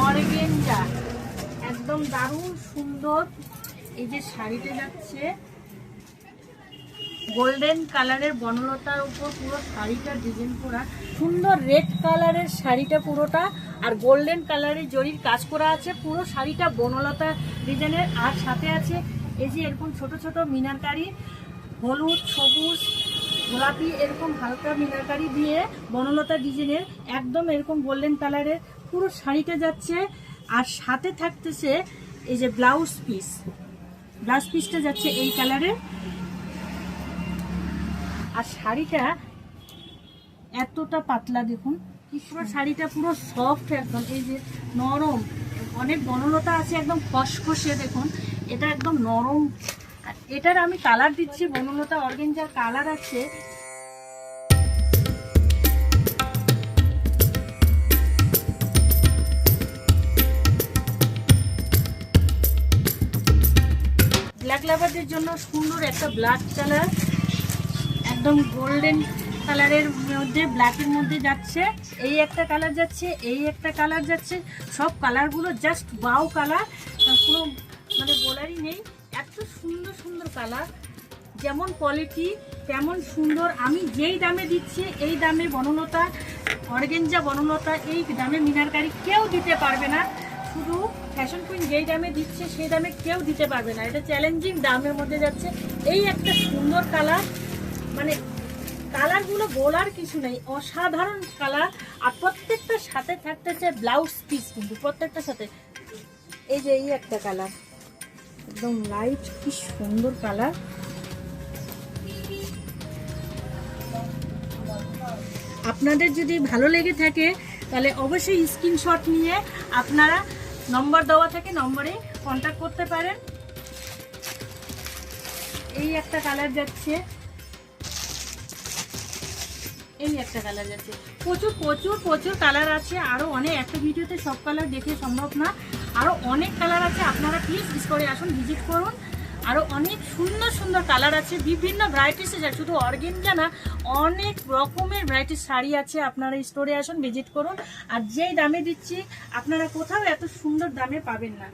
Organza একদম দারুণ, সুন্দর। এই যে শাড়িটা যাচ্ছে, গোল্ডেন কালারের বনলতার উপর পুরো শাড়িটা ডিজাইন করা। সুন্দর রেড কালারের শাড়িটা পুরোটা, আর গোল্ডেন কালারের জরির কাজ করা আছে। পুরো শাড়িটা বনলতা ডিজাইনের। আর সাথে আছে, এই যে এরকম ছোট ছোট মিনারকারি, হলুদ, সবুজ, গোলাপি, এরকম হালকা মিনারকারি দিয়ে বনলতা ডিজাইনের। একদম এরকম গোল্ডেন কালারের পুরো শাড়িটা যাচ্ছে আর সাথে থাকতেছে এই যে ব্লাউজ পিস ব্লাউজ পিসটা যাচ্ছে এই কালারের আর শাড়িটা এতটা পাতলা, দেখুন। পুরো শাড়িটা পুরো সফট একদম, এই যে নরম। অনেক বনলতা আছে, একদম খসখসে, দেখুন। এটা একদম নরম। এটার আমি কালার দিচ্ছি, বনলতা অর্গেঞ্জার কালার আছে। ব্ল্যাক লাভারদের জন্য সুন্দর একটা ব্ল্যাক কালার একদম গোল্ডেন কালারের মধ্যে ব্ল্যাকের মধ্যে যাচ্ছে। এই একটা কালার যাচ্ছে, এই একটা কালার যাচ্ছে। সব কালারগুলো জাস্ট বাউ কালার কোনো মানে বলারই নেই। এত সুন্দর সুন্দর কালার যেমন কোয়ালিটি তেমন সুন্দর। আমি যেই দামে দিচ্ছি, এই দামে বনলতা, অর্গেঞ্জা বনলতা, এই দামে মিনারকারি কেউ দিতে পারবে না। শুধু ফ্যাশন কুইন যেই দামে দিচ্ছে, সেই দামে কেউ দিতে পারবে না। এটা চ্যালেঞ্জিং দামের মধ্যে যাচ্ছে। এই একটা সুন্দর কালার মানে কালারগুলো বলার কিছু নেই, অসাধারণ কালার আর প্রত্যেকটার সাথে থাকতেছে ব্লাউজ পিস কিন্তু, প্রত্যেকটার সাথে। এই যে এই একটা কালার একদম লাইট কি সুন্দর কালার আপনাদের যদি ভালো লেগে থাকে, তাহলে অবশ্যই স্ক্রিনশট নিয়ে আপনারা নম্বর দেওয়া থাকে, নম্বরে কন্ট্যাক্ট করতে পারেন। এই একটা কালার যাচ্ছে। এই একটা কালার যাচ্ছে। প্রচুর প্রচুর প্রচুর কালার আছে। আরও অনেক, একটা ভিডিওতে সব কালার দেখে সম্ভব না। আরও অনেক কালার আছে। আপনারা প্লিজ করে আসুন ভিজিট করুন। আরও অনেক সুন্দর সুন্দর কালার আছে, বিভিন্ন ভ্যারাইটিসে শুধু অর্গেনজা না, অনেক রকমের ভ্যারাইটিস শাড়ি আছে, আপনারা স্টোরে আসুন ভিজিট করুন। আর যেই দামে দিচ্ছি, আপনারা কোথাও এত সুন্দর দামে পাবেন না।